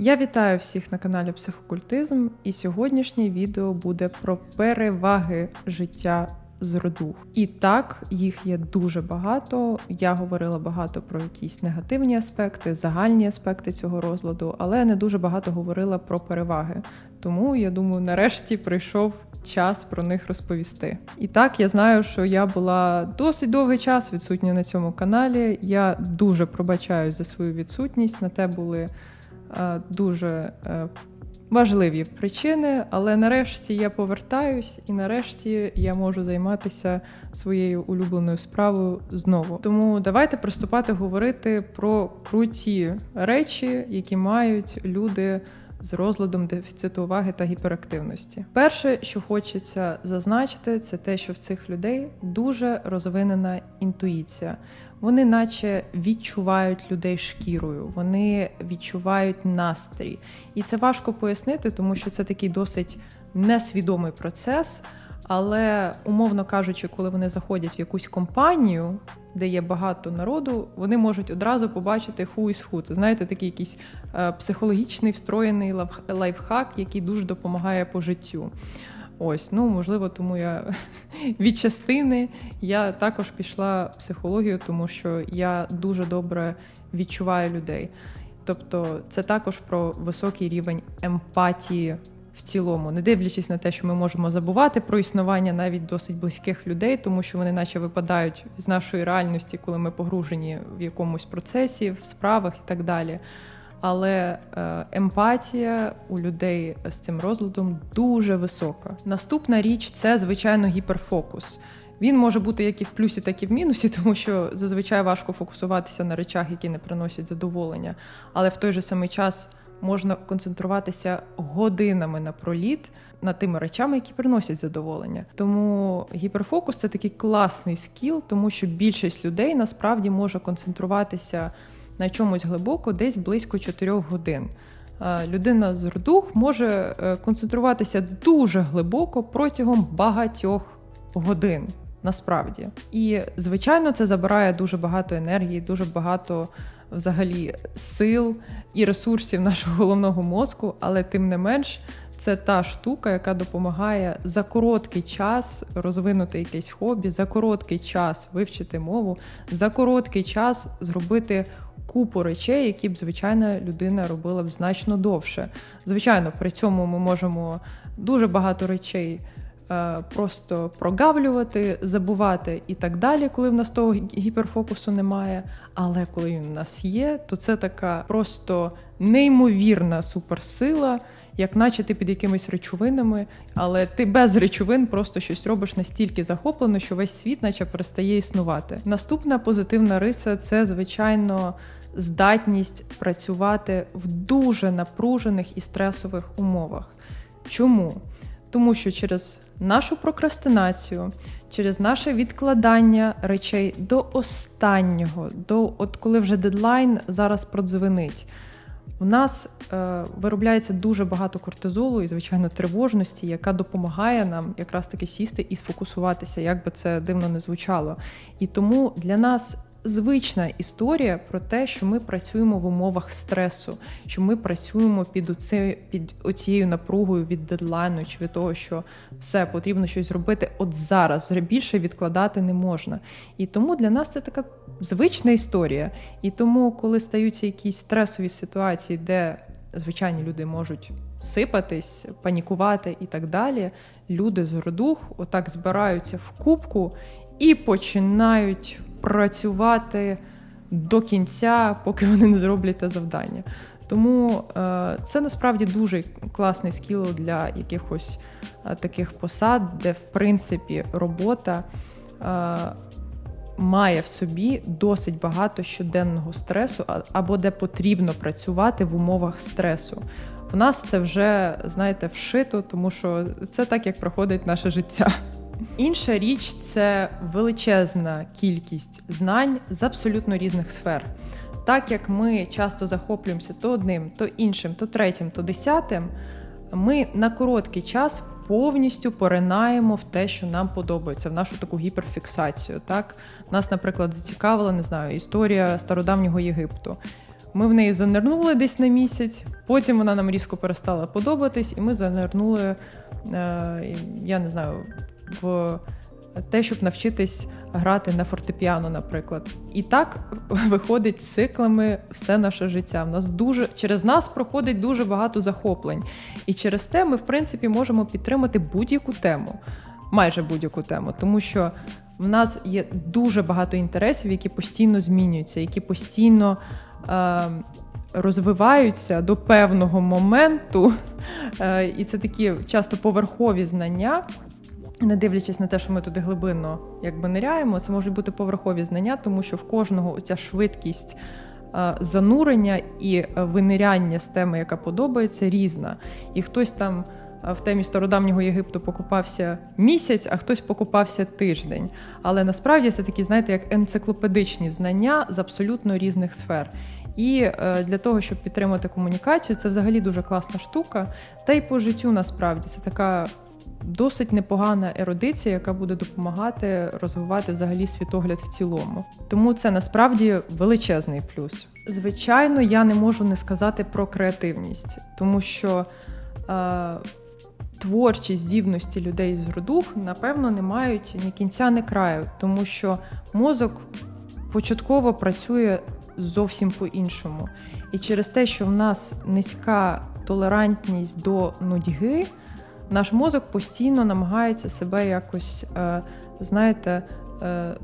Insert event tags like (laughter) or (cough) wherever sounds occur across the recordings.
Я вітаю всіх на каналі Психокультизм, і сьогоднішнє відео буде про переваги життя з роду. І так, їх є дуже багато. Я говорила багато про якісь негативні аспекти, загальні аспекти цього розладу, але не дуже багато говорила про переваги. Тому я думаю, нарешті прийшов час про них розповісти. І так, я знаю, що я була досить довгий час відсутня на цьому каналі. Я дуже пробачаюсь за свою відсутність. На те були дуже е, важливі причини, але нарешті я повертаюсь, і нарешті я можу займатися своєю улюбленою справою знову. Тому давайте приступати говорити про круті речі, які мають люди. З розладом дефіциту уваги та гіперактивності. Перше, що хочеться зазначити, це те, що в цих людей дуже розвинена інтуїція. Вони, наче, відчувають людей шкірою, вони відчувають настрій. І це важко пояснити, тому що це такий досить несвідомий процес. Але, умовно кажучи, коли вони заходять в якусь компанію, де є багато народу, вони можуть одразу побачити who is who. Це знаєте, такий якийсь е, психологічний встроєний лайфхак, який дуже допомагає по життю. Ось, ну можливо, тому я (laughs) від частини я також пішла в психологію, тому що я дуже добре відчуваю людей. Тобто, це також про високий рівень емпатії в цілому, не дивлячись на те, що ми можемо забувати про існування навіть досить близьких людей, тому що вони, наче, випадають з нашої реальності, коли ми погружені в якомусь процесі, в справах і так далі. Але е, емпатія у людей з цим розладом дуже висока. Наступна річ це звичайно гіперфокус. Він може бути як і в плюсі, так і в мінусі, (laughs) тому що зазвичай важко фокусуватися на речах, які не приносять задоволення. Але в той же самий час можна концентруватися годинами на проліт над тими речами, які приносять задоволення. Тому гіперфокус це такий класний скіл, тому що більшість людей насправді може концентруватися на чомусь глибоко, десь близько 4 годин. Людина з рдух може е, концентруватися дуже глибоко протягом багатьох годин. Насправді, і звичайно, це забирає дуже багато енергії, дуже багато взагалі сил і ресурсів нашого головного мозку, але тим не менш. Це та штука, яка допомагає за короткий час розвинути якесь хобі, за короткий час вивчити мову, за короткий час зробити купу речей, які б звичайна людина робила б значно довше. Звичайно, при цьому ми можемо дуже багато речей. Е, просто прогавлювати, забувати і так далі, коли в нас того гіперфокусу немає. Але коли він у нас є, то це така просто неймовірна суперсила, як наче ти під якимись речовинами, але ти без речовин просто щось робиш настільки захоплено, що весь світ, наче перестає існувати. Наступна позитивна риса це звичайно. Здатність працювати в дуже напружених і стресових умовах. Чому? Тому що через нашу прокрастинацію, через наше відкладання речей до останнього, до от коли вже дедлайн зараз продзвенить. У нас е, виробляється дуже багато кортизолу і, звичайно, тривожності, яка допомагає нам якраз таки сісти і сфокусуватися, як би це дивно не звучало. І тому для нас звична історія про те, що ми працюємо в умовах стресу, що ми працюємо під оце, під оцією напругою від дедлайну чи від того, що все потрібно щось зробити от зараз, вже більше відкладати не можна. І тому для нас це така звична історія. І тому, коли стаються якісь стресові ситуації, де звичайні люди можуть сипатись, панікувати і так далі, люди з родух отак збираються в кубку і починають працювати до кінця, поки вони не зроблять те завдання. Тому е, це насправді дуже класний скіл для якихось е, таких посад, де в принципі робота е, має в собі досить багато щоденного стресу, або де потрібно працювати в умовах стресу. В нас це вже знаєте вшито, тому що це так, як проходить наше життя. Інша річ це величезна кількість знань з абсолютно різних сфер. Так як ми часто захоплюємося то одним, то іншим, то третім, то десятим, ми на короткий час повністю поринаємо в те, що нам подобається, в нашу таку гіперфіксацію. Так Нас, наприклад, зацікавила, не знаю, історія стародавнього Єгипту. ми в неї занирнули десь на місяць, потім вона нам різко перестала подобатись, і ми занирнули, е, я не знаю, в те, щоб навчитись грати на фортепіано, наприклад. І так виходить циклами все наше життя. В нас дуже через нас проходить дуже багато захоплень, і через те ми, в принципі, можемо підтримати будь-яку тему, майже будь-яку тему, тому що в нас є дуже багато інтересів, які постійно змінюються, які постійно. Е, Розвиваються до певного моменту, е, і це такі часто поверхові знання, не дивлячись на те, що ми туди глибинно якби ниряємо, це можуть бути поверхові знання, тому що в кожного ця швидкість е, занурення і е, виниряння з теми, яка подобається, різна. І хтось там е, в темі стародавнього Єгипту покупався місяць, а хтось покупався тиждень. Але насправді це такі, знаєте, як енциклопедичні знання з абсолютно різних сфер. І для того, щоб підтримати комунікацію, це взагалі дуже класна штука. Та й по життю насправді це така досить непогана ерудиція, яка буде допомагати розвивати взагалі світогляд в цілому. Тому це насправді величезний плюс. Звичайно, я не можу не сказати про креативність, тому що е, творчі здібності людей з родух, напевно, не мають ні кінця, ні краю, тому що мозок початково працює зовсім по-іншому. І через те, що в нас низька толерантність до нудьги наш мозок постійно намагається себе якось, е, знаєте, е,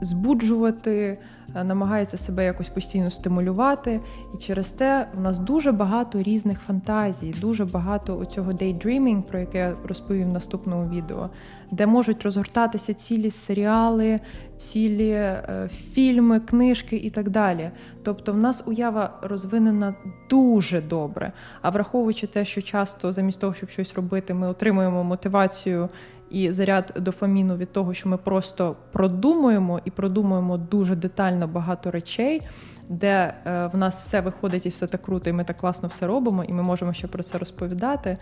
збуджувати, е, намагається себе якось постійно стимулювати. І через те в нас дуже багато різних фантазій, дуже багато оцього daydreaming, про яке я розповів в наступному відео, де можуть розгортатися цілі серіали, цілі е, фільми, книжки і так далі. Тобто, в нас уява розвинена дуже добре. А враховуючи те, що часто замість того, щоб щось робити, ми отримуємо мотивацію і заряд дофаміну від того, що ми просто продумуємо і продумуємо дуже детально багато речей, де е, в нас все виходить і все так круто, і ми так класно все робимо, і ми можемо ще про це розповідати,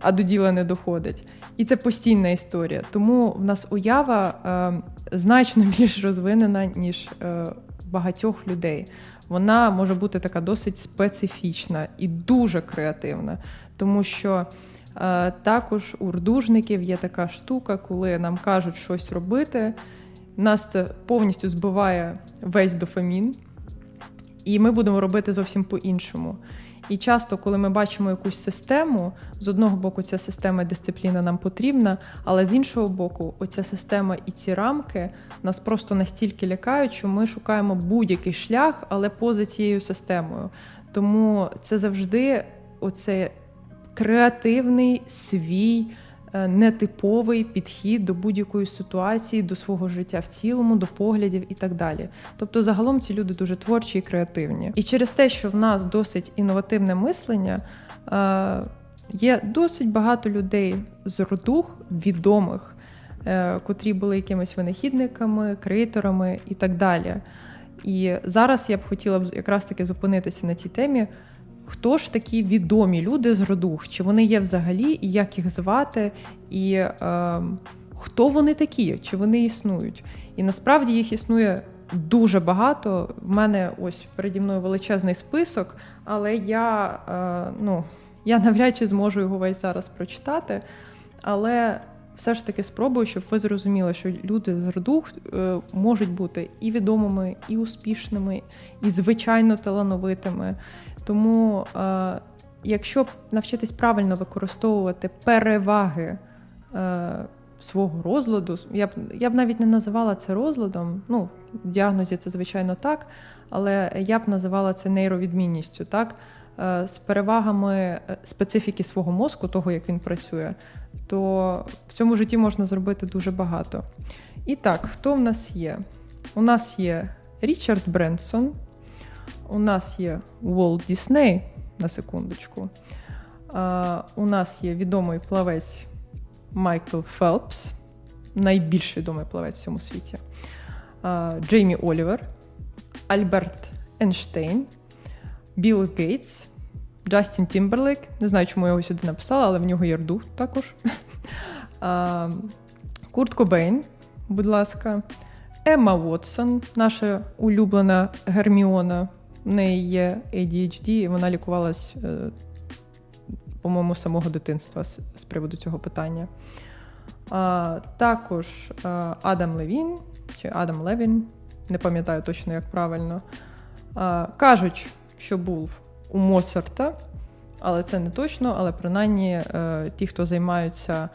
а до діла не доходить. І це постійна історія. Тому в нас уява е, значно (laughs) більш розвинена, ніж е, багатьох людей. Вона може бути така досить специфічна і дуже креативна, тому що. Е, також у рдужників є така штука, коли нам кажуть щось робити. Нас це повністю збиває весь дофамін, і ми будемо робити зовсім по-іншому. І часто, коли ми бачимо якусь систему, з одного боку, ця система дисципліна нам потрібна, але з іншого боку, оця система і ці рамки нас просто настільки лякають, що ми шукаємо будь-який шлях, але поза цією системою. Тому це завжди оце креативний свій. Е, нетиповий підхід до будь-якої ситуації, до свого життя в цілому, до поглядів і так далі. Тобто, загалом ці люди дуже творчі і креативні. І через те, що в нас досить інновативне мислення, е, є досить багато людей з родух відомих, е, котрі були якимись винахідниками, креаторами і так далі. І зараз я б хотіла б якраз таки зупинитися на цій темі. Хто ж такі відомі люди з родух? Чи вони є взагалі, і як їх звати, і е, хто вони такі, чи вони існують? І насправді їх існує дуже багато. В мене ось переді мною величезний список, але я е, ну, я навряд чи зможу його весь зараз прочитати. Але все ж таки спробую, щоб ви зрозуміли, що люди з родух е, можуть бути і відомими, і успішними, і звичайно талановитими. Тому, е, якщо навчитись правильно використовувати переваги е, свого розладу, я б я б навіть не називала це розладом. Ну, в діагнозі це звичайно так, але я б називала це нейровідмінністю, так, з перевагами е, специфіки свого мозку, того як він працює, то в цьому житті можна зробити дуже багато. І так, хто в нас є? У нас є Річард Бренсон. У нас є Уолт Дісней, на секундочку. У нас є відомий плавець Майкл Фелпс, найбільш відомий плавець в цьому світі. Джеймі Олівер, Альберт Ейнштейн, Білл Гейтс, Джастін Тімберлейк. Не знаю, чому я його сюди написала, але в нього є рду також. (laughs) Курт Кобейн, будь ласка, Емма Вотсон, наша улюблена Герміона В неї є ADHD, і вона лікувалась, е, по-моєму, самого дитинства з, приводу цього питання. Також Адам Левін чи Адам Левін, не пам'ятаю точно, як правильно. Кажуть, що був у Моцарта, але це не точно. Але принаймні е, ті, хто займаються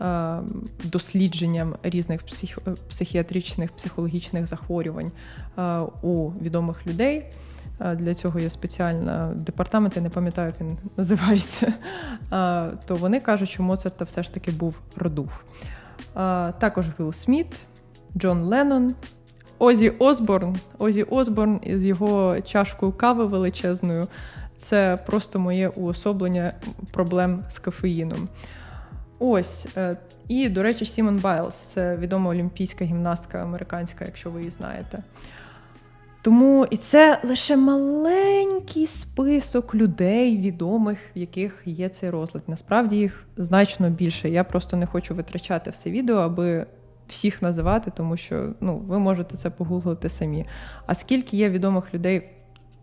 е, дослідженням різних псих, психіатричних, психологічних захворювань е, у відомих людей. Для цього є спеціальна департамент, я не пам'ятаю, як він називається. То вони кажуть, що Моцарта все ж таки був родух. Також Вілл Сміт, Джон Леннон, Озі Осборн. Озі Осборн із його чашкою кави величезною. Це просто моє уособлення проблем з кофеїном. Ось. е, І, до речі, Сімон Байлз це відома олімпійська гімнастка американська, якщо ви її знаєте. Тому і це лише маленький список людей, відомих, в яких є цей розлад. Насправді їх значно більше. Я просто не хочу витрачати все відео, аби всіх називати, тому що ну, ви можете це погуглити самі. А скільки є відомих людей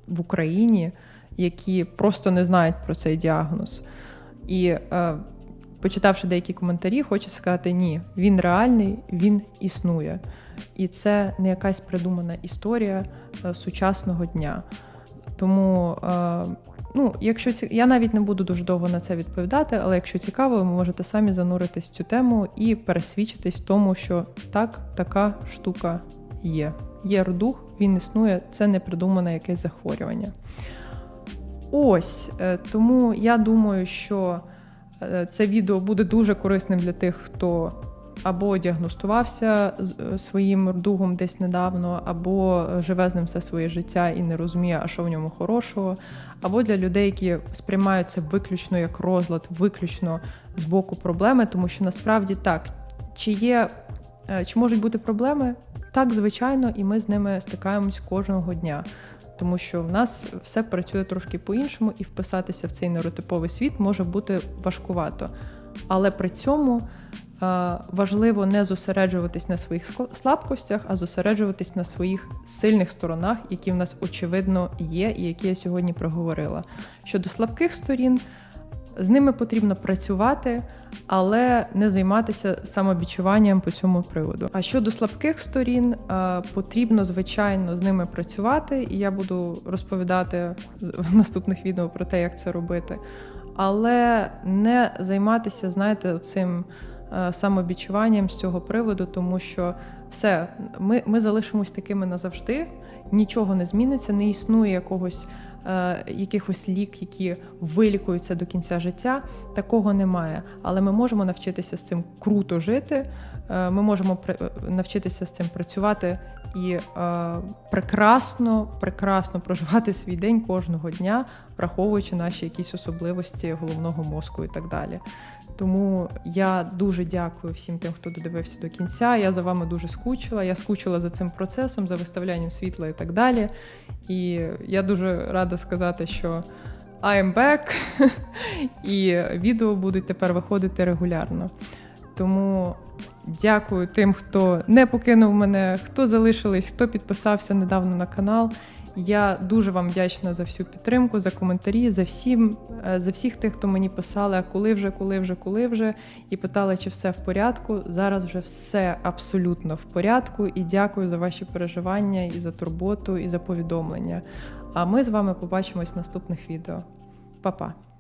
в Україні, які просто не знають про цей діагноз? І е, почитавши деякі коментарі, хочу сказати: ні, він реальний, він існує. І це не якась придумана історія е, сучасного дня. Тому, е, ну, якщо ці... я навіть не буду дуже довго на це відповідати, але якщо цікаво, ви можете самі зануритись в цю тему і пересвідчитись в тому, що так, така штука є. Є родух, він існує, це не придумане якесь захворювання. Ось е, тому я думаю, що е, це відео буде дуже корисним для тих, хто або діагностувався е, своїм рдугом десь недавно, або живе з ним все своє життя і не розуміє, а що в ньому хорошого, або для людей, які сприймають це виключно як розлад, виключно з боку проблеми, тому що насправді так, чи є, е, чи можуть бути проблеми? Так, звичайно, і ми з ними стикаємось кожного дня. Тому що в нас все працює трошки по-іншому, і вписатися в цей нейротиповий світ може бути важкувато. Але при цьому важливо не зосереджуватись на своїх слабкостях, а зосереджуватись на своїх сильних сторонах, які в нас очевидно є, і які я сьогодні проговорила. Щодо слабких сторін, з ними потрібно працювати, але не займатися самобічуванням по цьому приводу. А щодо слабких сторін, е, потрібно звичайно з ними працювати, і я буду розповідати в наступних відео про те, як це робити. Але не займатися, знаєте, цим самобічуванням з цього приводу, тому що все, ми, ми залишимось такими назавжди, нічого не зміниться, не існує якогось е, якихось лік, які вилікуються до кінця життя. Такого немає. Але ми можемо навчитися з цим круто жити. е, Ми можемо при- е, навчитися з цим працювати і е, прекрасно, прекрасно проживати свій день кожного дня, враховуючи наші якісь особливості головного мозку і так далі. Тому я дуже дякую всім тим, хто додивився до кінця. Я за вами дуже скучила. Я скучила за цим процесом, за виставлянням світла і так далі. І я дуже рада сказати, що I am back, (laughs) і відео будуть тепер виходити регулярно. Тому дякую тим, хто не покинув мене, хто залишились, хто підписався недавно на канал. Я дуже вам вдячна за всю підтримку, за коментарі, за всім, е, за всіх тих, хто мені писали, «А коли вже, коли вже, коли вже, і питали, чи все в порядку. Зараз вже все абсолютно в порядку. І дякую за ваші переживання, і за турботу, і за повідомлення. А ми з вами побачимось в наступних відео. Па-па!